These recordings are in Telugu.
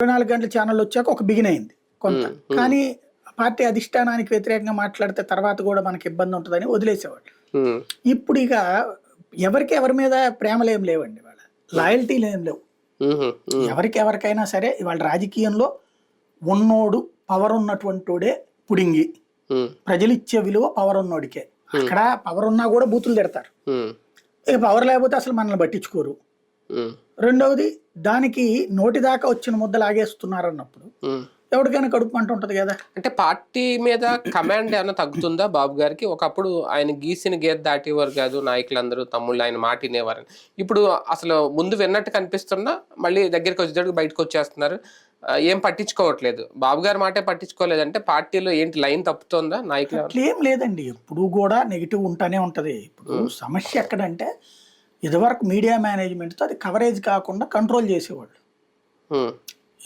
ఇరవై నాలుగు గంటల ఛానల్ వచ్చాక ఒక బిగిన్ అయింది కొంత. కానీ పార్టీ అధిష్టానానికి వ్యతిరేకంగా మాట్లాడితే తర్వాత కూడా మనకి ఇబ్బంది ఉంటుందని వదిలేసేవాళ్ళు. ఉమ్, ఇప్పుడు ఇక ఎవరికి ఎవరి మీద ప్రేమలు ఏం లేవండి వాళ్ళ. లాయల్టీలు ఏం లేవు. ఎవరికి ఎవరికైనా సరే ఇవాళ రాజకీయంలో ఉన్నోడు పవర్ ఉన్నటువంటిడే పుడింగి. ఉమ్, ప్రజలు ఇచ్చే విలువ పవర్ ఉన్నోడికే. అక్కడ పవర్ ఉన్నా కూడా బూతులు తిడతారు. ఇక పవర్ లేకపోతే అసలు మనల్ని పట్టించుకోరు. రెండవది దానికి నోటి దాకా వచ్చిన ముద్ద లాగేస్తున్నారు అన్నప్పుడు. ఎవరికైనా కడుపు మంట ఉంటుంది కదా? అంటే పార్టీ మీద కమాండ్ ఏమైనా తగ్గుతుందా బాబు గారికి? ఒకప్పుడు ఆయన గీసిన గీత దాటేవారు కాదు నాయకులందరూ తమ్ముళ్ళు ఆయన మాట వినేవారని ఇప్పుడు అసలు ముందు విన్నట్టు కనిపిస్తున్నా మళ్ళీ దగ్గరికి వచ్చేటప్పుడు బయటకు వచ్చేస్తున్నారు. ఏం పట్టించుకోవట్లేదు. బాబు గారి మాటే పట్టించుకోలేదంటే పార్టీలో ఏంటి లైన్ తప్పుతోందా నాయకులు? అట్లేం లేదండి. ఎప్పుడు కూడా నెగిటివ్ ఉంటానే ఉంటది. ఇప్పుడు సమస్య ఎక్కడంటే ఇదివరకు మీడియా మేనేజ్మెంట్తో అది కవరేజ్ కాకుండా కంట్రోల్ చేసేవాళ్ళు.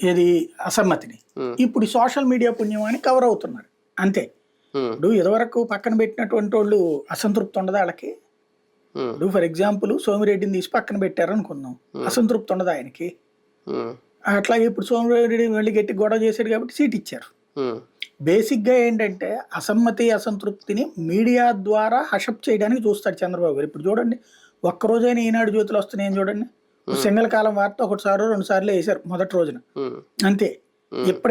ఏది? అసమ్మతిని. ఇప్పుడు సోషల్ మీడియా పుణ్యం అని కవర్ అవుతున్నారు. అంతే. ఇప్పుడు ఇదివరకు పక్కన పెట్టినటువంటి వాళ్ళు అసంతృప్తి ఉండదు వాళ్ళకి? ఇప్పుడు ఫర్ ఎగ్జాంపుల్ సోమిరెడ్డిని తీసి పక్కన పెట్టారు అనుకుందాం అసంతృప్తి ఉండదు ఆయనకి? అట్లాగే ఇప్పుడు సోమిరెడ్డి వెళ్ళి గట్టి గొడవ చేశాడు కాబట్టి సీట్ ఇచ్చారు. బేసిక్గా ఏంటంటే అసమ్మతి అసంతృప్తిని మీడియా ద్వారా హషప్ చేయడానికి చూస్తాడు చంద్రబాబు గారు. ఇప్పుడు చూడండి ఒక్క రోజైనా ఈనాడు జ్యోతులు వస్తున్నాయని చూడండి. సింగల్ కాలం వార్త ఒకటిసారి రెండు సార్లు వేశారు మొదటి రోజున. అంతే. ఇప్పటికీ